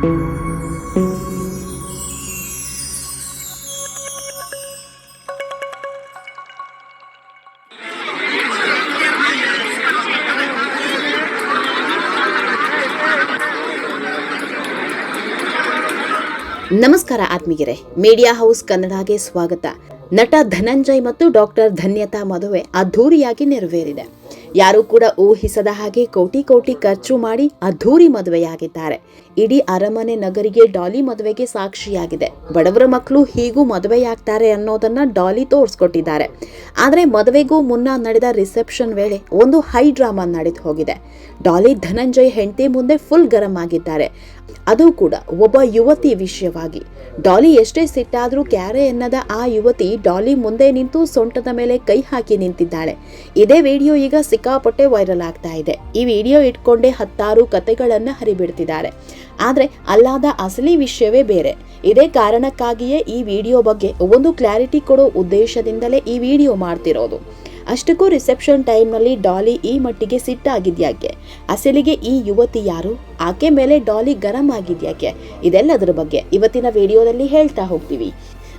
ನಮಸ್ಕಾರ ಆತ್ಮೀಯರೇ media house ಕನ್ನಡಗೆ ಸ್ವಾಗತ. ನಟ ಧನಂಜಯ್ ಮತ್ತು ಡಾಕ್ಟರ್ ಧನ್ಯತಾ ಮದುವೆ ಅದ್ಧೂರಿಯಾಗಿ ನೆರವೇರಿದೆ. ಯಾರು ಕೂಡ ಊಹಿಸದ ಹಾಗೆ ಕೋಟಿ ಕೋಟಿ ಖರ್ಚು ಮಾಡಿ ಅದ್ಧೂರಿ ಮದುವೆಯಾಗಿದ್ದಾರೆ. ಇಡೀ ಅರಮನೆ ನಗರಿಗೆ ಡಾಲಿ ಮದುವೆಗೆ ಸಾಕ್ಷಿಯಾಗಿದೆ. ಬಡವರ ಮಕ್ಕಳು ಹೀಗೂ ಮದುವೆಯಾಗ್ತಾರೆ ಅನ್ನೋದನ್ನ ಡಾಲಿ ತೋರಿಸ್ಕೊಟ್ಟಿದ್ದಾರೆ. ಆದರೆ ಮದುವೆಗೂ ಮುನ್ನ ನಡೆದ ರಿಸೆಪ್ಷನ್ ವೇಳೆ ಒಂದು ಹೈ ಡ್ರಾಮಾ ನಡೆದು ಹೋಗಿದೆ ಡಾಲಿ ಧನಂಜಯ್ ಹೆಂಡತಿ ಮುಂದೆ ಫುಲ್ ಗರಂ ಆಗಿದ್ದಾರೆ. ಅದು ಕೂಡ ಒಬ್ಬ ಯುವತಿ ವಿಷಯವಾಗಿ. ಡಾಲಿ ಎಷ್ಟೇ ಸಿಟ್ಟಾದ್ರೂ ಕ್ಯಾರೆ ಎನ್ನದ ಆ ಯುವತಿ ಡಾಲಿ ಮುಂದೆ ನಿಂತು ಸೊಂಟದ ಮೇಲೆ ಕೈ ಹಾಕಿ ನಿಂತಿದ್ದಾಳೆ. ಇದೇ ವಿಡಿಯೋ ಈಗ ಸಿಕ್ಕಾಪಟ್ಟೆ ವೈರಲ್ ಆಗ್ತಾ ಇದೆ. ಈ ವಿಡಿಯೋ ಇಟ್ಕೊಂಡೇ ಹತ್ತಾರು ಕತೆಗಳನ್ನು ಹರಿಬಿಡ್ತಿದ್ದಾರೆ. ಆದರೆ ಅಲ್ಲಾದ ಅಸಲಿ ವಿಷಯವೇ ಬೇರೆ. ಇದೇ ಕಾರಣಕ್ಕಾಗಿಯೇ ಈ ವಿಡಿಯೋ ಬಗ್ಗೆ ಒಂದು ಕ್ಲಾರಿಟಿ ಕೊಡೋ ಉದ್ದೇಶದಿಂದಲೇ ಈ ವಿಡಿಯೋ ಮಾಡ್ತಿರೋದು. ಅಷ್ಟಕ್ಕೂ ರಿಸೆಪ್ಷನ್ ಟೈಮ್ನಲ್ಲಿ ಡಾಲಿ ಈ ಮಟ್ಟಿಗೆ ಸಿಟ್ಟಾಗಿದ್ಯಾಕೆ ಅಸಲಿಗೆ ಈ ಯುವತಿ ಯಾರು? ಆಕೆ ಮೇಲೆ ಡಾಲಿ ಗರಂ ಆಗಿದ್ಯಾಕೆ? ಇದೆಲ್ಲದರ ಬಗ್ಗೆ ಇವತ್ತಿನ ವಿಡಿಯೋದಲ್ಲಿ ಹೇಳ್ತಾ ಹೋಗ್ತೀವಿ.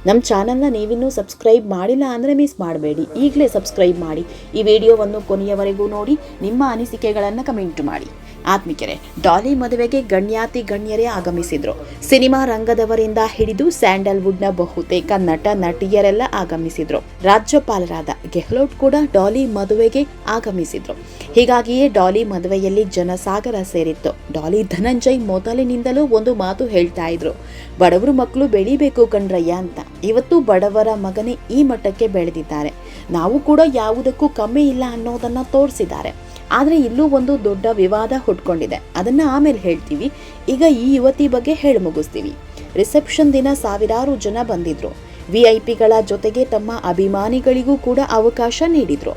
ನಮ್ಮ ಚಾನಲ್ನ ನೀವಿನ್ನೂ ಸಬ್ಸ್ಕ್ರೈಬ್ ಮಾಡಿಲ್ಲ ಅಂದರೆ ಮಿಸ್ ಮಾಡಬೇಡಿ. ಈಗಲೇ ಸಬ್ಸ್ಕ್ರೈಬ್ ಮಾಡಿ. ಈ ವಿಡಿಯೋವನ್ನು ಕೊನೆಯವರೆಗೂ ನೋಡಿ, ನಿಮ್ಮ ಅನಿಸಿಕೆಗಳನ್ನು ಕಮೆಂಟ್ ಮಾಡಿ. ಆತ್ಮಿಕರೆ, ಡಾಲಿ ಮದುವೆಗೆ ಗಣ್ಯಾತಿ ಗಣ್ಯರೇ ಆಗಮಿಸಿದ್ರು. ಸಿನಿಮಾ ರಂಗದವರಿಂದ ಹಿಡಿದು ಸ್ಯಾಂಡಲ್ವುಡ್ನ ಬಹುತೇಕ ನಟ ನಟಿಯರೆಲ್ಲ ಆಗಮಿಸಿದ್ರು. ರಾಜ್ಯಪಾಲರಾದ ಗೆಹ್ಲೋಟ್ ಕೂಡ ಡಾಲಿ ಮದುವೆಗೆ ಆಗಮಿಸಿದ್ರು. ಹೀಗಾಗಿಯೇ ಡಾಲಿ ಮದುವೆಯಲ್ಲಿ ಜನಸಾಗರ ಸೇರಿತ್ತು. ಡಾಲಿ ಧನಂಜಯ್ ಮೊದಲಿನಿಂದಲೂ ಒಂದು ಮಾತು ಹೇಳ್ತಾ ಇದ್ರು. ಬಡವರು ಮಕ್ಕಳು ಬೆಳಿಬೇಕು ಕಣ್ರಯ್ಯ ಅಂತ. ಇವತ್ತು ಬಡವರ ಮಗನೇ ಈ ಮಟ್ಟಕ್ಕೆ ಬೆಳೆದಿದ್ದಾರೆ. ನಾವು ಕೂಡ ಯಾವುದಕ್ಕೂ ಕಮ್ಮಿ ಇಲ್ಲ ಅನ್ನೋದನ್ನ ತೋರಿಸಿದ್ದಾರೆ. ಆದರೆ ಇಲ್ಲೂ ಒಂದು ದೊಡ್ಡ ವಿವಾದ ಹುಟ್ಕೊಂಡಿದೆ. ಅದನ್ನ ಆಮೇಲೆ ಹೇಳ್ತೀವಿ. ಈಗ ಈ ಯುವತಿ ಬಗ್ಗೆ ಹೇಳಿ ಮುಗಿಸ್ತೀವಿ. ರಿಸೆಪ್ಷನ್ ದಿನ ಸಾವಿರಾರು ಜನ ಬಂದಿದ್ರು. ವಿ ಐ ಪಿಗಳ ಜೊತೆಗೆ ತಮ್ಮ ಅಭಿಮಾನಿಗಳಿಗೂ ಕೂಡ ಅವಕಾಶ ನೀಡಿದ್ರು.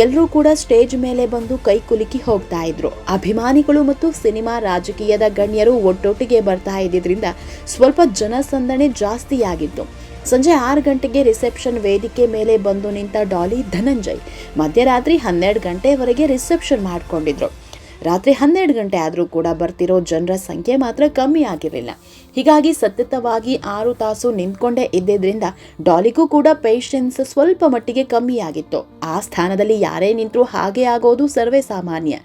ಎಲ್ಲರೂ ಕೂಡ ಸ್ಟೇಜ್ ಮೇಲೆ ಬಂದು ಕೈ ಕುಲುಕಿ ಹೋಗ್ತಾ ಇದ್ರು. ಅಭಿಮಾನಿಗಳು ಮತ್ತು ಸಿನಿಮಾ ರಾಜಕೀಯದ ಗಣ್ಯರು ಒಟ್ಟೊಟ್ಟಿಗೆ ಬರ್ತಾ ಇದ್ದಿದ್ರಿಂದ ಸ್ವಲ್ಪ ಜನಸಂದಣಿ ಜಾಸ್ತಿ ಆಗಿತ್ತು ಸಂಜೆ ಆರು ಗಂಟೆಗೆ ರಿಸೆಪ್ಷನ್ ವೇದಿಕೆ ಮೇಲೆ ಬಂದು ನಿಂತ ಡಾಲಿ ಧನಂಜಯ್ ಮಧ್ಯರಾತ್ರಿ ಹನ್ನೆರಡು ಗಂಟೆವರೆಗೆ ರಿಸೆಪ್ಷನ್ ಮಾಡಿಕೊಂಡಿದ್ರು. ರಾತ್ರಿ ಹನ್ನೆರಡು ಗಂಟೆ ಆದರೂ ಕೂಡ ಬರ್ತಿರೋ ಜನರ ಸಂಖ್ಯೆ ಮಾತ್ರ ಕಮ್ಮಿ ಆಗಿರಲಿಲ್ಲ. ಹೀಗಾಗಿ ಸತತವಾಗಿ ಆರು ತಾಸು ನಿಂತ್ಕೊಂಡೇ ಇದ್ದಿದ್ದರಿಂದ ಡಾಲಿಗೂ ಕೂಡ ಪೇಷನ್ಸ್ ಸ್ವಲ್ಪ ಮಟ್ಟಿಗೆ ಕಮ್ಮಿಯಾಗಿತ್ತು ಆ ಸ್ಥಾನದಲ್ಲಿ ಯಾರೇ ನಿಂತರೂ ಹಾಗೆ ಆಗೋದು ಸರ್ವೇ ಸಾಮಾನ್ಯ.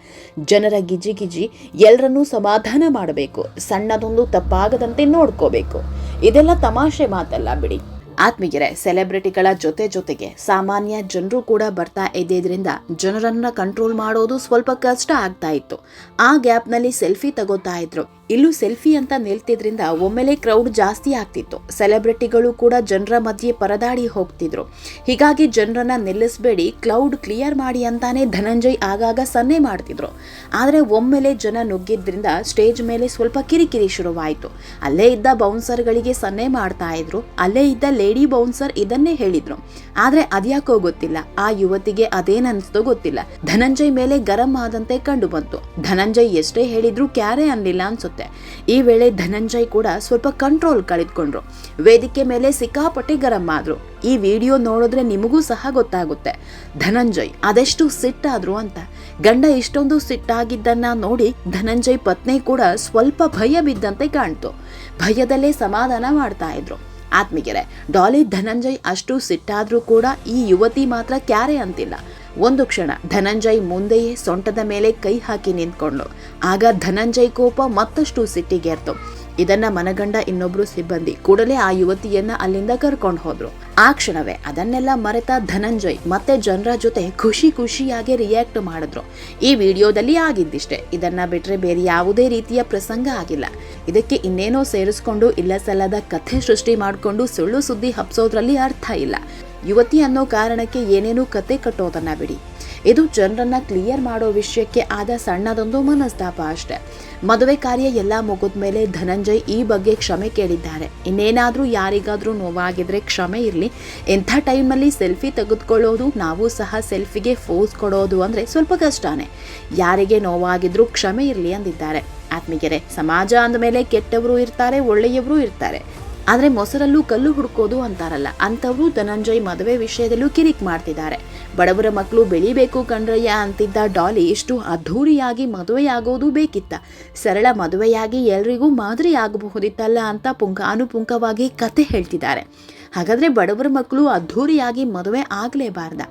ಜನರ ಗಿಜಿ ಗಿಜಿ ಎಲ್ಲರನ್ನೂ ಸಮಾಧಾನ ಮಾಡಬೇಕು. ಸಣ್ಣದೊಂದು ತಪ್ಪಾಗದಂತೆ ನೋಡ್ಕೋಬೇಕು. ಇದೆಲ್ಲ ತಮಾಷೆ ಮಾತಲ್ಲ ಬಿಡಿ. ಆತ್ಮೀಯರೇ, ಸೆಲೆಬ್ರಿಟಿಗಳ ಜೊತೆ ಜೊತೆಗೆ ಸಾಮಾನ್ಯ ಜನರು ಕೂಡ ಬರ್ತಾ ಇದ್ದಿದ್ರಿಂದ ಜನರನ್ನ ಕಂಟ್ರೋಲ್ ಮಾಡೋದು ಸ್ವಲ್ಪ ಕಷ್ಟ ಆಗ್ತಾ ಇತ್ತು. ಆ ಗ್ಯಾಪ್ನಲ್ಲಿ ಸೆಲ್ಫಿ ತಗೋತಾ ಇದ್ರು. ಇಲ್ಲೂ ಸೆಲ್ಫಿ ಅಂತ ನಿಲ್ತಿದ್ರಿಂದ ಒಮ್ಮೆಲೆ ಕ್ರೌಡ್ ಜಾಸ್ತಿ ಆಗ್ತಿತ್ತು. ಸೆಲೆಬ್ರಿಟಿಗಳು ಕೂಡ ಜನರ ಮಧ್ಯೆ ಪರದಾಡಿ ಹೋಗ್ತಿದ್ರು. ಹೀಗಾಗಿ ಜನರನ್ನ ನಿಲ್ಲಿಸಬೇಡಿ, ಕ್ಲೌಡ್ ಕ್ಲಿಯರ್ ಮಾಡಿ ಅಂತಾನೆ ಧನಂಜಯ್ ಆಗಾಗ ಸನ್ನೆ ಮಾಡ್ತಿದ್ರು. ಆದರೆ ಒಮ್ಮೆಲೆ ಜನ ನುಗ್ಗಿದ್ರಿಂದ ಸ್ಟೇಜ್ ಮೇಲೆ ಸ್ವಲ್ಪ ಕಿರಿಕಿರಿ ಶುರುವಾಯಿತು. ಅಲ್ಲೇ ಇದ್ದ ಬೌನ್ಸರ್ಗಳಿಗೆ ಸನ್ನೆ ಮಾಡ್ತಾ ಇದ್ರು. ಅಲ್ಲೇ ಇದ್ದ ಲೇಡಿ ಬೌನ್ಸರ್ ಇದನ್ನೇ ಹೇಳಿದ್ರು. ಆದರೆ ಅದ್ಯಾಕೋ ಗೊತ್ತಿಲ್ಲ. ಆ ಯುವತಿಗೆ ಅದೇನನ್ಸ್ತೋ ಗೊತ್ತಿಲ್ಲ. ಧನಂಜಯ್ ಮೇಲೆ ಗರಂ ಆದಂತೆ ಕಂಡು ಬಂತು ಧನಂಜಯ್ ಎಷ್ಟೇ ಹೇಳಿದ್ರು ಕ್ಯಾರೆ ಅನ್ನಿಲ್ಲ ಅನ್ಸುತ್ತೆ. ಈ ವೇಳೆ ಧನಂಜಯ್ ಕೂಡ ಸ್ವಲ್ಪ ಕಂಟ್ರೋಲ್ ಕಳೆದುಕೊಂಡ್ರು. ವೇದಿಕೆ ಮೇಲೆ ಸಿಕ್ಕಾಪಟ್ಟೆ ಗರಂ ಆದ್ರು. ಈ ವಿಡಿಯೋ ನೋಡಿದ್ರೆ ನಿಮಗೂ ಸಹ ಗೊತ್ತಾಗುತ್ತೆ. ಧನಂಜಯ್, ಅದೆಷ್ಟು ಸಿಟ್ಟಾದ್ರು ಅಂತ. ಗಂಡ ಇಷ್ಟೊಂದು ಸಿಟ್ಟಾಗಿದ್ದನ್ನ ನೋಡಿ ಧನಂಜಯ್ ಪತ್ನಿ ಕೂಡ ಸ್ವಲ್ಪ ಭಯ ಬಿದ್ದಂತೆ ಕಾಣ್ತು. ಭಯದಲ್ಲೇ ಸಮಾಧಾನ ಮಾಡ್ತಾ ಇದ್ರು. ಆತ್ಮಿಗೆರೆ ಡಾಲಿ ಧನಂಜಯ್ ಅಷ್ಟು ಸಿಟ್ಟಾದ್ರೂ ಕೂಡ ಈ ಯುವತಿ ಮಾತ್ರ ಕ್ಯಾರೆ ಅಂತಿಲ್ಲ. ಒಂದು ಕ್ಷಣ ಧನಂಜಯ್ ಮುಂದೆಯೇ ಸೊಂಟದ ಮೇಲೆ ಕೈ ಹಾಕಿ ನಿಂತ್ಕೊಂಡ್ಲು ಆಗ ಧನಂಜಯ್ ಕೋಪ ಮತ್ತಷ್ಟು ಸಿಟ್ಟಿಗೇರ್ತು. ಇದನ್ನ ಮನಗಂಡ ಇನ್ನೊಬ್ರು ಸಿಬ್ಬಂದಿ. ಕೂಡಲೇ ಆ ಯುವತಿಯನ್ನ ಅಲ್ಲಿಂದ ಕರ್ಕೊಂಡು ಹೋದ್ರು. ಆ ಕ್ಷಣವೇ ಅದನ್ನೆಲ್ಲ ಮರೆತ ಧನಂಜಯ್ ಮತ್ತೆ ಜನರ ಜೊತೆ ಖುಷಿ ಖುಷಿಯಾಗಿ ರಿಯಾಕ್ಟ್ ಮಾಡಿದ್ರು. ಈ ವಿಡಿಯೋದಲ್ಲಿ ಆಗಿದ್ದಿಷ್ಟೇ. ಇದನ್ನ ಬಿಟ್ರೆ ಬೇರೆ ಯಾವುದೇ ರೀತಿಯ ಪ್ರಸಂಗ ಆಗಿಲ್ಲ. ಇದಕ್ಕೆ ಇನ್ನೇನೋ ಸೇರಿಸ್ಕೊಂಡು ಇಲ್ಲ ಸಲ್ಲದ ಕಥೆ ಸೃಷ್ಟಿ ಮಾಡಿಕೊಂಡು ಸುಳ್ಳು ಸುದ್ದಿ ಹಬ್ಸೋದ್ರಲ್ಲಿ ಅರ್ಥ ಇಲ್ಲ. ಯುವತಿ ಅನ್ನೋ ಕಾರಣಕ್ಕೆ ಏನೇನೋ ಕತೆ ಕಟ್ಟೋದನ್ನ ಬಿಡಿ. ಇದು ಜನರನ್ನ ಕ್ಲಿಯರ್ ಮಾಡೋ ವಿಷಯಕ್ಕೆ ಆದ ಸಣ್ಣದೊಂದು ಮನಸ್ತಾಪ ಅಷ್ಟೆ. ಮದುವೆ ಕಾರ್ಯ ಎಲ್ಲ ಮುಗಿದ ಮೇಲೆ ಧನಂಜಯ್ ಈ ಬಗ್ಗೆ ಕ್ಷಮೆ ಕೇಳಿದ್ದಾರೆ. ಇನ್ನೇನಾದರೂ ಯಾರಿಗಾದರೂ ನೋವಾಗಿದ್ರೆ ಕ್ಷಮೆ ಇರಲಿ. ಎಂಥ ಟೈಮಲ್ಲಿ ಸೆಲ್ಫಿ ತೆಗೆದುಕೊಳ್ಳೋದು, ನಾವು ಸಹ ಸೆಲ್ಫಿಗೆ ಫೋಸ್ ಕೊಡೋದು ಅಂದರೆ ಸ್ವಲ್ಪ ಕಷ್ಟನೇ. ಯಾರಿಗೆ ನೋವಾಗಿದ್ರೂ ಕ್ಷಮೆ ಇರಲಿ ಅಂದಿದ್ದಾರೆ. ಆತ್ಮೀಗೆರೆ ಸಮಾಜ ಅಂದಮೇಲೆ ಕೆಟ್ಟವರು ಇರ್ತಾರೆ, ಒಳ್ಳೆಯವರು ಇರ್ತಾರೆ. ಆದರೆ ಮೊಸರಲ್ಲೂ ಕಲ್ಲು ಹುಡುಕೋದು ಅಂತಾರಲ್ಲ, ಅಂಥವ್ರು ಧನಂಜಯ್ ಮದುವೆ ವಿಷಯದಲ್ಲೂ ಕಿರಿಕ್ ಮಾಡ್ತಿದ್ದಾರೆ. ಬಡವರ ಮಕ್ಕಳು ಬೆಳಿಬೇಕು ಕಣ್ರಯ್ಯ ಅಂತಿದ್ದ ಡಾಲಿ ಇಷ್ಟು ಅದ್ಧೂರಿಯಾಗಿ ಮದುವೆಯಾಗೋದು ಬೇಕಿತ್ತ? ಸರಳ ಮದುವೆಯಾಗಿ ಎಲ್ರಿಗೂ ಮಾದರಿ ಆಗಬಹುದಿತ್ತಲ್ಲ ಅಂತ ಪುಂಖಾನುಪುಂಖವಾಗಿ ಕತೆ ಹೇಳ್ತಿದ್ದಾರೆ. ಹಾಗಾದ್ರೆ ಬಡವರ ಮಕ್ಕಳು ಅದ್ಧೂರಿಯಾಗಿ ಮದುವೆ ಆಗಲೇಬಾರ್ದ.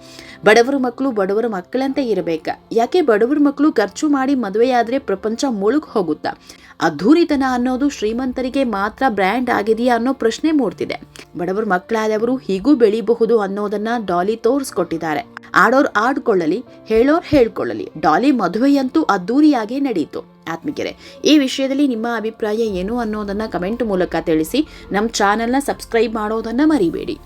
ಬಡವರ ಮಕ್ಕಳು ಬಡವರ ಮಕ್ಕಳಂತೆ ಇರಬೇಕು. ಯಾಕೆ ಬಡವರ ಮಕ್ಕಳು ಖರ್ಚು ಮಾಡಿ ಮದುವೆಯಾದರೆ ಪ್ರಪಂಚ ಮುಳುಗ್ ಹೋಗುತ್ತಾ? ಅದ್ಧೂರಿತನ ಅನ್ನೋದು ಶ್ರೀಮಂತರಿಗೆ ಮಾತ್ರ ಬ್ರ್ಯಾಂಡ್ ಆಗಿದೆಯಾ ಅನ್ನೋ ಪ್ರಶ್ನೆ ಮೂಡ್ತಿದೆ. ಬಡವರ ಮಕ್ಕಳಾದವರು ಹೀಗೂ ಬೆಳೀಬಹುದು ಅನ್ನೋದನ್ನ ಡಾಲಿ ತೋರಿಸ್ಕೊಟ್ಟಿದ್ದಾರೆ. ಆಡೋರ್ ಆಡ್ಕೊಳ್ಳಲಿ, ಹೇಳೋರ್ ಹೇಳ್ಕೊಳ್ಳಲಿ. ಡಾಲಿ ಮದುವೆಯಂತೂ ಅದ್ದೂರಿಯಾಗೇ ನಡೀತು. ಆತ್ಮಿಕರೆ ಈ ವಿಷಯದಲ್ಲಿ ನಿಮ್ಮ ಅಭಿಪ್ರಾಯ ಏನು ಅನ್ನೋದನ್ನು ಕಮೆಂಟ್ ಮೂಲಕ ತಿಳಿಸಿ ನಮ್ಮ ಚಾನೆಲ್ನ ಸಬ್ಸ್ಕ್ರೈಬ್ ಮಾಡೋದನ್ನು ಮರಿಬೇಡಿ.